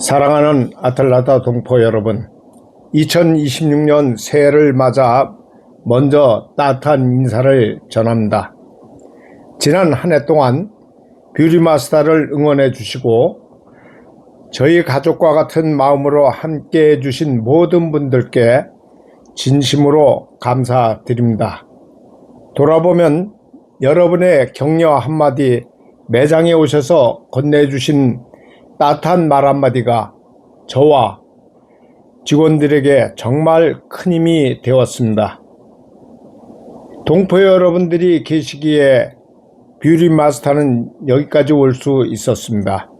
사랑하는 아틀라타 동포 여러분, 2026년 새해를 맞아 먼저 따뜻한 인사를 전합니다. 지난 한 해 동안 뷰리마스터를 응원해 주시고 저희 가족과 같은 마음으로 함께 해 주신 모든 분들께 진심으로 감사드립니다. 돌아보면 여러분의 격려 한마디 매장에 오셔서 건네주신 따뜻한 말 한마디가 저와 직원들에게 정말 큰 힘이 되었습니다. 동포 여러분들이 계시기에 뷰리 마스터는 여기까지 올 수 있었습니다.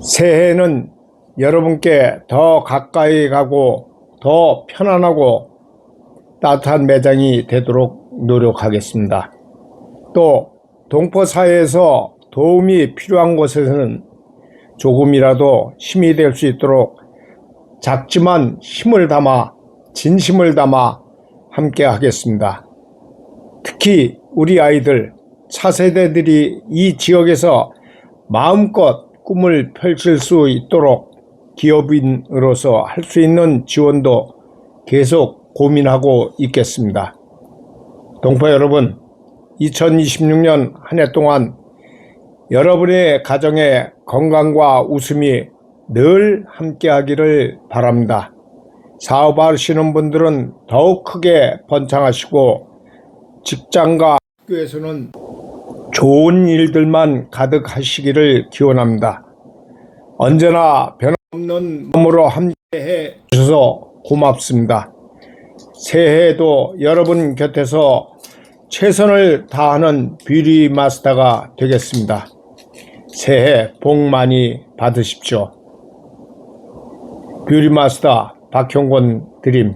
새해에는 여러분께 더 가까이 가고 더 편안하고 따뜻한 매장이 되도록 노력하겠습니다. 또 동포 사회에서 도움이 필요한 곳에서는 조금이라도 힘이 될 수 있도록 작지만 힘을 담아 진심을 담아 함께 하겠습니다. 특히 우리 아이들 차세대들이 이 지역에서 마음껏 꿈을 펼칠 수 있도록 기업인으로서 할 수 있는 지원도 계속 고민하고 있겠습니다. 동포 여러분, 2026년 한 해 동안 여러분의 가정에 건강과 웃음이 늘 함께하기를 바랍니다. 사업하시는 분들은 더욱 크게 번창하시고 직장과 학교에서는 좋은 일들만 가득하시기를 기원합니다. 언제나 변함없는 마음으로 함께해 주셔서 고맙습니다. 새해에도 여러분 곁에서 최선을 다하는 뷰리 마스터가 되겠습니다. 새해 복 많이 받으십시오. 뷰리 마스터 박형권 드림